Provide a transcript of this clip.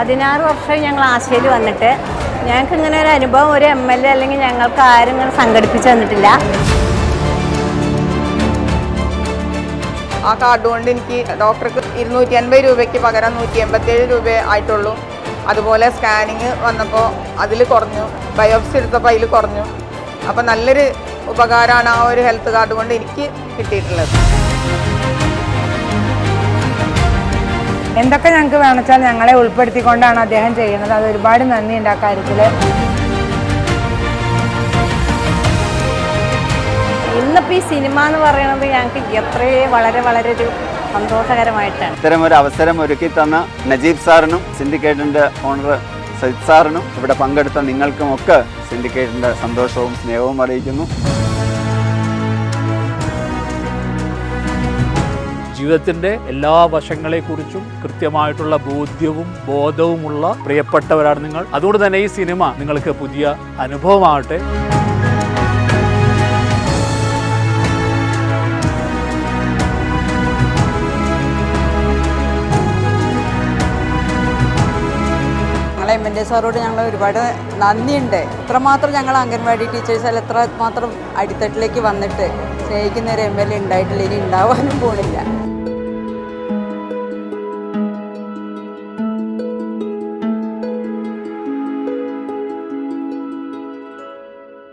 പതിനാറ് വർഷം ഞങ്ങൾ ആശയിൽ വന്നിട്ട് ഞങ്ങൾക്ക് ഇങ്ങനെ ഒരു അനുഭവം ഒരു എം എൽ എ അല്ലെങ്കിൽ ഞങ്ങൾക്ക് ആരും ഇങ്ങനെ സംഘടിപ്പിച്ച് തന്നിട്ടില്ല. ആ കാർഡ് കൊണ്ട് എനിക്ക് ഡോക്ടർക്ക് ഇരുന്നൂറ്റി അൻപത് രൂപയ്ക്ക് പകരം നൂറ്റി എൺപത്തേഴ് രൂപ ആയിട്ടുള്ളൂ. അതുപോലെ സ്കാനിങ് വന്നപ്പോൾ അതിൽ കുറഞ്ഞു ബയോപ്സി എടുത്തപ്പോൾ അതിൽ കുറഞ്ഞു. അപ്പോൾ നല്ലൊരു ഉപകാരമാണ് ആ ഒരു ഹെൽത്ത് കാർഡ് കൊണ്ട് എനിക്ക് കിട്ടിയിട്ടുള്ളത്. എന്തൊക്കെ ഞങ്ങൾക്ക് വേണമെച്ചാൽ ഞങ്ങളെ ഉൾപ്പെടുത്തിക്കൊണ്ടാണ് അദ്ദേഹം ചെയ്യുന്നത്. അത് ഒരുപാട് നന്ദിയുണ്ട് ആ കാര്യത്തിൽ ഇന്നിപ്പോൾ ഈ സിനിമ എന്ന് പറയുന്നത് ഞങ്ങൾക്ക് എത്രയേ വളരെ വളരെ ഒരു സന്തോഷകരമായിട്ടാണ്. ഇത്തരം ഒരു അവസരം ഒരുക്കി തന്ന നജീബ് സാറിനും സിൻഡിക്കേറ്റിന്റെ ഓണർ സജിത് സാറിനും ഇവിടെ പങ്കെടുത്ത നിങ്ങൾക്കുമൊക്കെ സിൻഡിക്കേറ്റിന്റെ സന്തോഷവും സ്നേഹവും അറിയിക്കുന്നു. ജീവിതത്തിന്റെ എല്ലാ വശങ്ങളെക്കുറിച്ചും കൃത്യമായിട്ടുള്ള ബോധ്യവും ബോധവുമുള്ള പ്രിയപ്പെട്ടവരാണ് നിങ്ങൾ. അതുകൊണ്ട് തന്നെ ഈ സിനിമ നിങ്ങൾക്ക് പുതിയ അനുഭവമാകട്ടെ. ഞങ്ങളെ എം എൻ എ സാറോട് ഞങ്ങൾ ഒരുപാട് നന്ദിയുണ്ട്. ഇത്രമാത്രം ഞങ്ങൾ അംഗൻവാടി ടീച്ചേഴ്സ് എത്ര മാത്രം അടിത്തട്ടിലേക്ക് വന്നിട്ട് സ്നേഹിക്കുന്ന ഒരു എം എൽ എ ഉണ്ടായിട്ടില്ല. ഇനി ഉണ്ടാവാനും പോണില്ല.